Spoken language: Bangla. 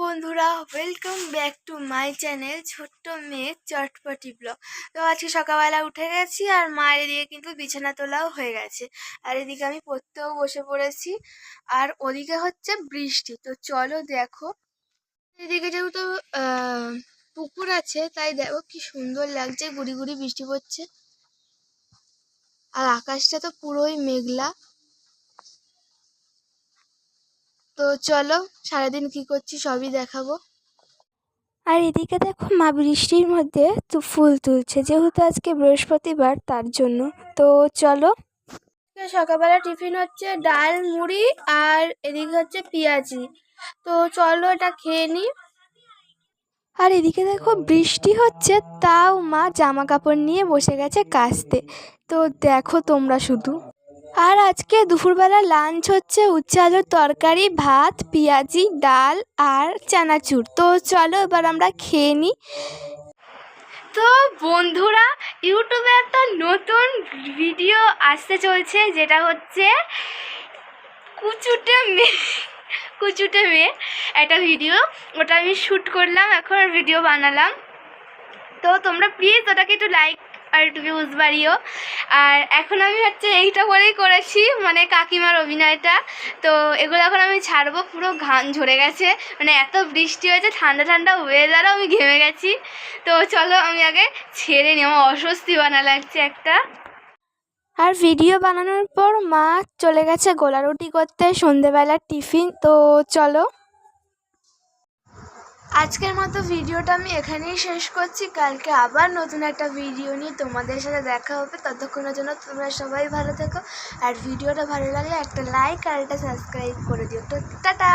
বন্ধুরা welcome back to my channel ছোট্ট মেয়ে চটপটি ব্লগ তো আজকে সকালবেলা উঠে গেছি আর মায়ের এদিকে কিন্তু বিছানা তোলাও হয়ে গেছে। আর এদিকে আমি পড়তেও বসে পড়েছি। আর ওদিকে হচ্ছে বৃষ্টি। তো চলো দেখো। এদিকে যেহেতু পুকুর আছে, তাই দেখো কি সুন্দর লাগছে, গুড়ি গুড়ি বৃষ্টি পড়ছে। আর আকাশটা তো পুরোই মেঘলা। তো চলো সারাদিন কি করছি সবই দেখাবো। আর এদিকে দেখো মা বৃষ্টির মধ্যে তো ফুল তুলছে যেহেতু আজকে বৃহস্পতিবার তার জন্য। তো চলো। সকালবেলা টিফিন হচ্ছে ডাল মুড়ি আর এদিকে হচ্ছে পেঁয়াজি। তো চলো এটা খেয়ে নিই আর এদিকে দেখো বৃষ্টি হচ্ছে তাও মা জামা কাপড় নিয়ে বসে গেছে কাচতে। তো দেখো তোমরা শুধু। আর আজকে দুপুরবেলা লাঞ্চ হচ্ছে উচ্ছে আলুর তরকারি, ভাত, পেঁয়াজি, ডাল আর চানাচুর। তো চলো এবার আমরা খেয়ে নিই তো বন্ধুরা ইউটিউবে একটা নতুন ভিডিও আসতে চলছে, যেটা হচ্ছে কুচুটে মেয়ে কুচুটে মেয়ে একটা ভিডিও ওটা আমি শ্যুট করলাম, এখন ভিডিও বানালাম। তো তোমরা প্লিজ ওটাকে একটু লাইক আর একটু ভিউজ বাড়িও। আর এখন আমি হচ্ছে এইটা করেই করেছি মানে কাকিমার অভিনয়টা। তো এগুলো এখন আমি ছাড়বো, পুরো ঘাম ঝরে গেছে। মানে এত বৃষ্টি হয়েছে, ঠান্ডা ঠান্ডা ওয়েদারও আমি ঘেমে গেছি। তো চলো আমি আগে ছেড়ে নিই, আমার অস্বস্তি বানা লাগছে একটা। আর ভিডিও বানানোর পর মা চলে গেছে গোলা রুটি করতে, সন্ধেবেলার টিফিন। তো চলো। আজকের মতো ভিডিওটা আমি এখানেই শেষ করছি। কালকে আবার নতুন একটা ভিডিও নিয়ে তোমাদের সাথে দেখা হবে। ততক্ষণের জন্য তোমরা সবাই ভালো থেকো। আর ভিডিওটা ভালো লাগলে একটা লাইক আর একটা সাবস্ক্রাইব করে দিও। তো টাটা!